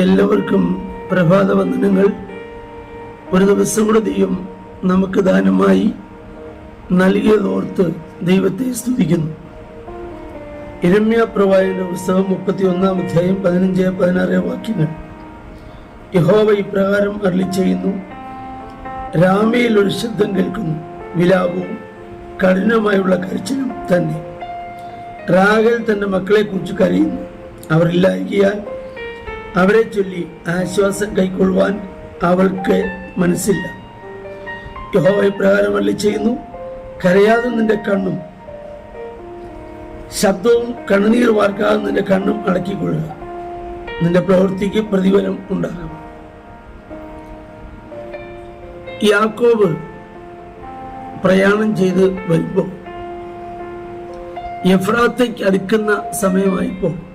എല്ലാവർക്കും പ്രഭാത വന്ദനങ്ങൾ ഒരു ദിവസം കൂടെ ദൈവം നമുക്ക് ദാനമായി നൽകിയതോർത്ത് ദൈവത്തെ സ്തുതിക്കുന്നു. ഇരമ്യ പ്രവാചകന്റെ പുസ്തകം മുപ്പത്തി ഒന്നാം അധ്യായം പതിനഞ്ച് പതിനാറ് വാക്യങ്ങൾ. യഹോവ ഇപ്രകാരം അരളി ചെയ്യുന്നു രാമയിൽ ഒരു ശബ്ദം കേൾക്കുന്നു. വിലാപവും കഠിനമായുള്ള കരച്ചിലും തന്നെ. റാഗൽ തന്റെ മക്കളെ കുറിച്ച് കരയുന്നു അവരില്ലായിരിക്കാൻ അവരെ ചൊല്ലി ആശ്വാസം കൈക്കൊള്ളുവാൻ അവൾക്ക് മനസ്സില്ല. യഹോവ ഇപ്രകാരം ചെയ്യുന്നു കരയാതെ നിന്റെ കണ്ണും ശബ്ദവും കണ്ണുനീർ വാർക്കാതെ നിന്റെ കണ്ണും അടക്കിക്കൊള്ളുക. നിന്റെ പ്രവൃത്തിക്ക് പ്രതിഫലം ഉണ്ടാകും. യാക്കോബ് പ്രയാണം ചെയ്ത് വരുമ്പോൾ എഫ്രാത്തേക്ക് അടുക്കുന്ന സമയമായപ്പോൾ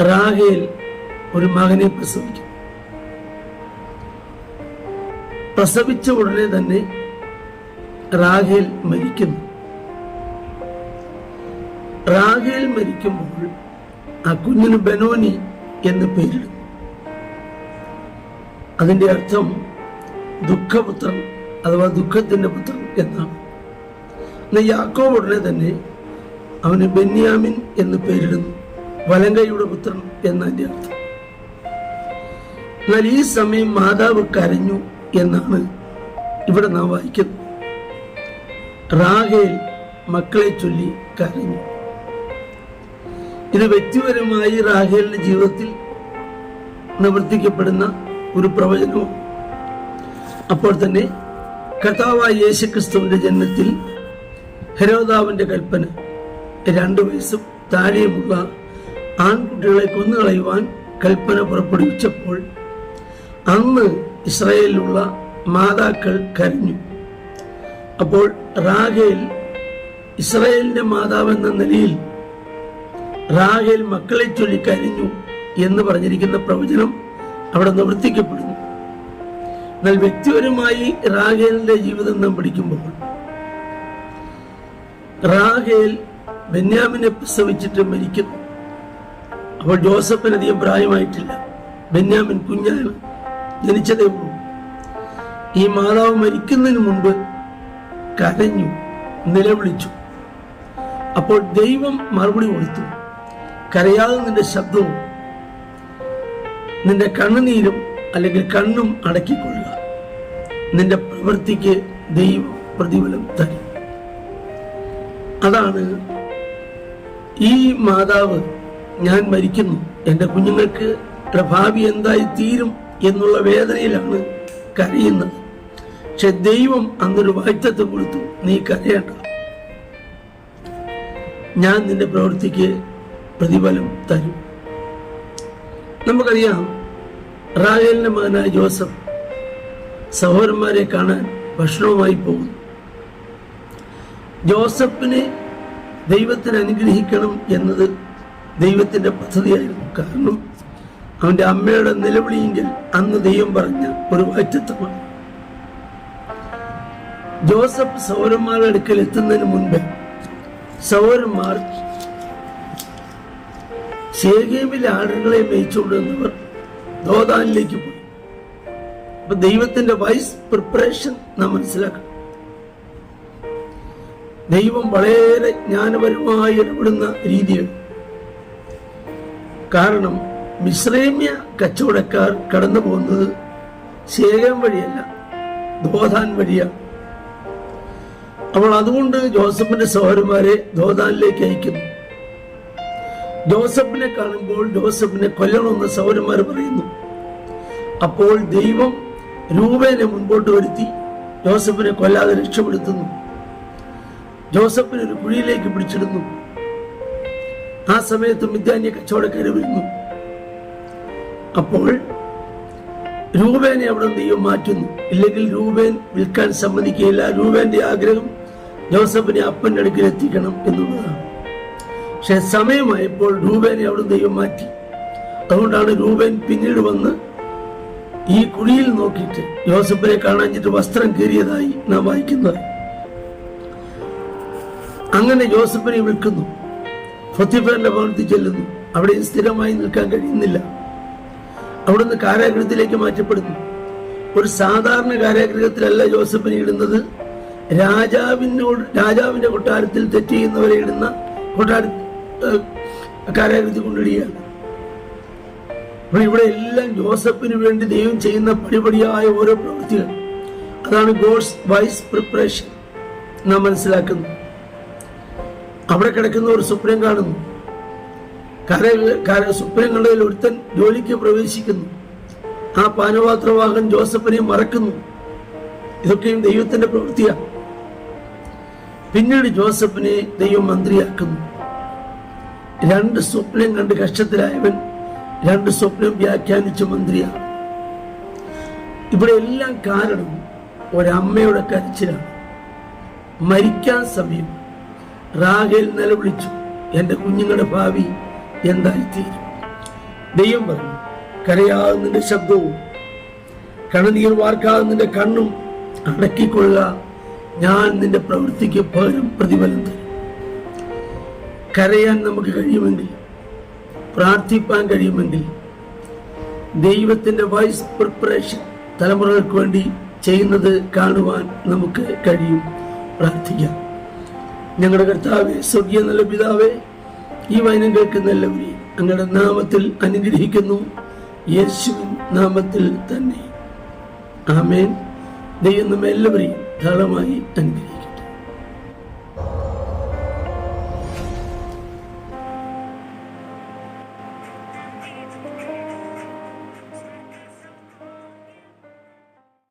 റാഹേൽ ഒരു മകനെ പ്രസവിക്കും. പ്രസവിച്ച ഉടനെ തന്നെ റാഹേൽ മരിക്കുന്നു. റാഹേൽ മരിക്കുമ്പോൾ ആ കുഞ്ഞിന് ബനോനി എന്ന് പേരിടും. അതിന്റെ അർത്ഥം ദുഃഖപുത്രൻ അഥവാ ദുഃഖത്തിന്റെ പുത്രൻ എന്നാണ്. എന്നാൽ യാക്കോബ് ഉടനെ തന്നെ അവന് ബെന്യാമിൻ എന്ന് പേരിടുന്നു. വലങ്കയുടെ പുത്രൻ എന്നതിന്റെ അർത്ഥം. എന്നാൽ ഈ സമയം മാതാവ് കരഞ്ഞു എന്നാണ് ഇവിടെ നാം വായിക്കുന്നത്. റാഹേൽ മക്കളെ ചൊല്ലി കരഞ്ഞു. ഇത് വ്യക്തിപരമായി റാഹേലിന്റെ ജീവിതത്തിൽ നിവർത്തിക്കപ്പെടുന്ന ഒരു പ്രവചനവും അപ്പോൾ തന്നെ കർത്താവായ യേശുക്രിസ്തുവിന്റെ ജന്മത്തിൽ ഹരോദാവിന്റെ കൽപ്പന രണ്ടു വയസ്സും താഴെയുമുള്ള ആൺകുട്ടികളെ കൊന്നുകളയുവാൻ കൽപ്പന പുറപ്പെടുവിച്ചപ്പോൾ അന്ന് ഇസ്രായേലിലുള്ള മാതാക്കൾ കരഞ്ഞു. അപ്പോൾ റാഗേൽ ഇസ്രായേലിന്റെ മാതാവ് എന്ന നിലയിൽ റാഗേൽ മക്കളെ ചൊല്ലി കരഞ്ഞു എന്ന് പറഞ്ഞിരിക്കുന്ന പ്രവചനം അവിടെ നിവർത്തിക്കപ്പെടുന്നു. എന്നാൽ വ്യക്തിപരമായി റാഗേലിന്റെ ജീവിതം നാം പഠിക്കുമ്പോൾ റാഗേൽ ബെന്യാമിനെ പ്രസവിച്ചിട്ട് മരിക്കുന്നു. അപ്പോൾ ജോസഫിന് അധികം പ്രായമായിട്ടില്ല. ബെന്യാമിൻ കുഞ്ഞാണ് ജനിച്ചതേ ഈ മാതാവ് മരിക്കുന്നതിന് മുൻപ് കരഞ്ഞു നിലവിളിച്ചു. അപ്പോൾ ദൈവം മറുപടി കൊടുത്തു. കരയാതെ നിന്റെ ശബ്ദവും നിന്റെ കണ്ണുനീരും അല്ലെങ്കിൽ കണ്ണും അടക്കിക്കൊള്ളുക. നിന്റെ പ്രവൃത്തിക്ക് ദൈവം പ്രതിഫലം തരും. അതാണ് ഈ മാതാവ് ഞാൻ മരിക്കുന്നു. എന്റെ കുഞ്ഞുങ്ങൾക്ക് ഭാവി എന്തായി തീരും എന്നുള്ള വേദനയിലാണ് കരയുന്നത്. പക്ഷെ ദൈവം അന്നൊരു വായ്ത്തത്വം കൊടുത്തു. നീ കരയേണ്ട. ഞാൻ നിന്റെ പ്രവൃത്തിക്ക് പ്രതിഫലം തരും. നമുക്കറിയാം റാഹേലിന്റെ മകനായ ജോസഫ് സഹോദരന്മാരെ കാണാൻ ഭക്ഷണവുമായി പോകുന്നു. ജോസഫിനെ ദൈവത്തിന് അനുഗ്രഹിക്കണം എന്നത് ദൈവത്തിന്റെ പദ്ധതിയായിരുന്നു. കാരണം അവന്റെ അമ്മയുടെ നിലവിളിയെങ്കിൽ അന്ന് ദൈവം പറഞ്ഞ ഒരു വാറ്റത്വമാണ് ജോസഫ് സൗരന്മാരുടെ അടുക്കൽ എത്തുന്നതിന് മുൻപ് സൗരന്മാർ ശേഖേമിലെ ആടുകളെ മേയിച്ചുകൊണ്ടിരുന്നവർ ദോദാനിലേക്ക് പോയി. അപ്പൊ ദൈവത്തിന്റെ വൈസ് പ്രിപ്പറേഷൻ നാം മനസ്സിലാക്കണം. ദൈവം വളരെ ജ്ഞാനപരമായി ഇടപെടുന്ന രീതിയാണ്. കാരണം മിശ്രേമ്യ കച്ചവടക്കാർ കടന്നു പോകുന്നത് ശേഖരം വഴിയല്ല ദോതാൻ വഴിയാണ്. അപ്പോൾ അതുകൊണ്ട് ജോസഫിന്റെ സഹോദരന്മാരെ ദോതാനിലേക്ക് അയക്കുന്നു. ജോസഫിനെ കാണുമ്പോൾ ജോസഫിനെ കൊല്ലണമെന്ന് സഹോദരന്മാർ പറയുന്നു. അപ്പോൾ ദൈവം രൂപേനെ മുൻപോട്ട് വരുത്തി ജോസഫിനെ കൊല്ലാതെ രക്ഷപ്പെടുത്തുന്നു. ജോസഫിനെ ഒരു കുഴിയിലേക്ക് പിടിച്ചിടുന്നു. ആ സമയത്ത് മിഥ്യാന്യ കച്ചവടക്കാർ വരുന്നു. അപ്പോൾ രൂപേനെ അവിടെ ദൈവം മാറ്റുന്നു. ഇല്ലെങ്കിൽ രൂപേൻ വിൽക്കാൻ സമ്മതിക്കുകയില്ല. രൂപേന്റെ ആഗ്രഹം ജോസഫിനെ അപ്പന്റെ അടുക്കൽ എത്തിക്കണം എന്നുള്ളതാണ്. പക്ഷെ സമയമായപ്പോൾ രൂപേനെ അവിടെ ദൈവം മാറ്റി. അതുകൊണ്ടാണ് രൂപേൻ പിന്നീട് വന്ന് ഈ കുഴിയിൽ നോക്കിയിട്ട് യോസഫിനെ കാണാഞ്ഞിട്ട് വസ്ത്രം കീറിയതായി നാം വായിക്കുന്നത്. അങ്ങനെ ജോസഫിനെ വിൽക്കുന്നു ഫത്തിഫറിന്റെ ഭവനത്തിൽ ചെല്ലുന്നു. അവിടെ സ്ഥിരമായി നിൽക്കാൻ കഴിയുന്നില്ല. അവിടുന്ന് കാരാഗ്രഹത്തിലേക്ക് മാറ്റപ്പെടുന്നു. ഒരു സാധാരണ കാരാഗ്രഹത്തിലല്ല ജോസഫിനെ ഇടുന്നത്. രാജാവിനോട് രാജാവിന്റെ കൊട്ടാരത്തിൽ തെറ്റ് ചെയ്യുന്നവരെ ഇടുന്ന കൊട്ടാര കാരാഗ്രഹത്തിൽ കൊണ്ടിടുകയാണ്. ഇവിടെ എല്ലാം ജോസഫിന് വേണ്ടി ദൈവം ചെയ്യുന്ന പടിപടിയായ ഓരോ പ്രവൃത്തികൾ. അതാണ് ഗോഡ്സ് വൈസ് പ്രിപ്പറേഷൻ. നാം മനസ്സിലാക്കുന്നു. അവിടെ കിടക്കുന്ന ഒരു സ്വപ്നം കാണുന്നു. കര സ്വപ്നങ്ങളിൽ ഒരുത്തൻ ജോലിക്ക് പ്രവേശിക്കുന്നു. ആ പാനപാത്രവാഹൻ ജോസഫിനെ മറക്കുന്നു. ഇതൊക്കെയും ദൈവത്തിന്റെ പ്രവൃത്തിയാണ് പിന്നീട് ജോസഫിനെ ദൈവം മന്ത്രിയാക്കുന്നു. രണ്ട് സ്വപ്നം കണ്ട് കഷ്ടത്തിലായവൻ രണ്ട് സ്വപ്നം വ്യാഖ്യാനിച്ച മന്ത്രിയാണ്. ഇവിടെ എല്ലാം കാരണം ഒരമ്മയുടെ കരച്ചിലാണ്. മരിക്കാൻ സമയം. റാഹേൽ നിലവിളിച്ചു. എന്റെ കുഞ്ഞുങ്ങളുടെ ഭാവി എന്തായിത്തീരും? ദൈവം പറഞ്ഞു കരയാകുന്നതിന്റെ ശബ്ദവും കണനീർ വാർക്കാകുന്നതിന്റെ കണ്ണും അടക്കിക്കൊള്ളുക. ഞാൻ നിന്റെ പ്രവൃത്തിക്ക് പകരം പ്രതിഫലം തരും. കരയാൻ നമുക്ക് കഴിയുമെങ്കിൽ പ്രാർത്ഥിപ്പാൻ കഴിയുമെങ്കിൽ ദൈവത്തിന്റെ വൈസ് പ്രിപ്പറേഷൻ തലമുറകൾക്ക് വേണ്ടി ചെയ്യുന്നത് കാണുവാൻ നമുക്ക് കഴിയും. പ്രാർത്ഥിക്കാം. ഞങ്ങളുടെ കർത്താവെ സ്വർഗീയ നല്ല പിതാവേ ഈ വചനം കേൾക്കുന്ന എല്ലാവരെയും അങ്ങയുടെ നാമത്തിൽ അനുഗ്രഹിക്കുന്നു. യേശുവിൻ നാമത്തിൽ തന്നെ. ആമേൻ. ദൈവം നമ്മെ എല്ലാവരെയും ധാരാളമായി അനുഗ്രഹിക്കും